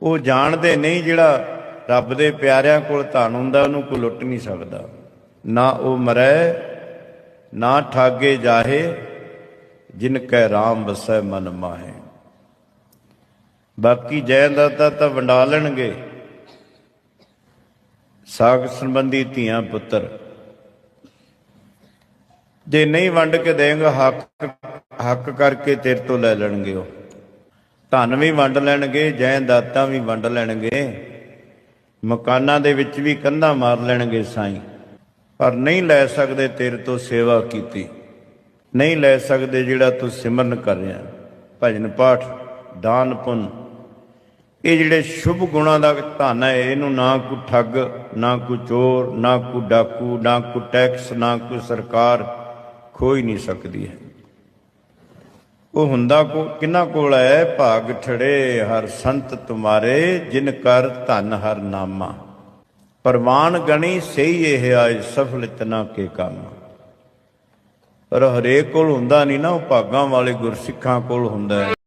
ਉਹ ਜਾਣਦੇ ਨਹੀਂ ਜਿਹੜਾ ਰੱਬ ਦੇ ਪਿਆਰਿਆਂ ਕੋਲ ਧਨ ਹੁੰਦਾ, ਉਹਨੂੰ ਕੋਈ ਲੁੱਟ ਨਹੀਂ ਸਕਦਾ। ਨਾ ਉਹ ਮਰੈ, ਨਾ ਠਾਗੇ ਜਾਹੇ, ਜਿਨ ਕੈ ਰਾਮ ਵਸੈ ਮਨ ਮਾਹੇ। ਬਾਕੀ ਜੈ ਦਾਤਾ ਤਾਂ ਵੰਡਾ ਲੈਣਗੇ ਸਾਗ ਸੰਬੰਧੀ ਧੀਆਂ ਪੁੱਤਰ। ਜੇ ਨਹੀਂ ਵੰਡ ਕੇ ਦੇਂਗਾ, ਹੱਕ ਹੱਕ ਕਰਕੇ ਤੇਰੇ ਤੋਂ ਲੈ ਲੈਣਗੇ ਉਹ। ਧਨ ਵੀ ਵੰਡ ਲੈਣਗੇ ਜਾਇਦਾਦਾਂ ਵੀ ਵੰਡ ਲੈਣਗੇ। ਮਕਾਨਾਂ ਦੇ ਵਿੱਚ ਵੀ ਕੰਧਾਂ ਮਾਰ ਲੈਣਗੇ ਸਾਈਂ। ਪਰ ਨਹੀਂ ਲੈ ਸਕਦੇ ਤੇਰੇ ਤੋਂ ਸੇਵਾ ਕੀਤੀ। ਨਹੀਂ ਲੈ ਸਕਦੇ ਜਿਹੜਾ ਤੂੰ ਸਿਮਰਨ ਕਰ ਰਿਹਾ। ਭਜਨ ਪਾਠ, ਦਾਨ ਪੁੰਨ। ਇਹ ਜਿਹੜੇ ਸ਼ੁਭ ਗੁਣਾਂ ਦਾ ਧਨ ਹੈ, ਇਹਨੂੰ ਨਾ ਕੋਈ ਠੱਗ, ਨਾ ਕੋਈ ਚੋਰ, ਨਾ ਕੋਈ ਡਾਕੂ, ਨਾ ਕੋਈ ਟੈਕਸ, ਨਾ ਕੋਈ ਸਰਕਾਰ ਖੋਈ ਨਹੀਂ ਸਕਦੀ ਹੈ। ਉਹ ਹੁੰਦਾ ਕੋ, ਕਿੰਨਾ ਕੋਲ ਹੈ? ਭਾਗ ਠੜੇ, ਹਰ ਸੰਤ ਤੁਮਾਰੇ, ਜਿਨ ਕਰ ਧਨ ਹਰ ਨਾਮਾ। ਪਰਵਾਨ ਗਣੀ ਸਹੀ ਇਹ ਆਏ ਸਫਲ ਇਤਨਾ ਕੇ ਕੰਮ। ਪਰ ਹਰੇਕ ਕੋਲ ਹੁੰਦਾ ਨਹੀਂ ਨਾ, ਉਹ ਭਾਗਾਂ ਵਾਲੇ ਗੁਰਸਿੱਖਾਂ ਕੋਲ ਹੁੰਦਾ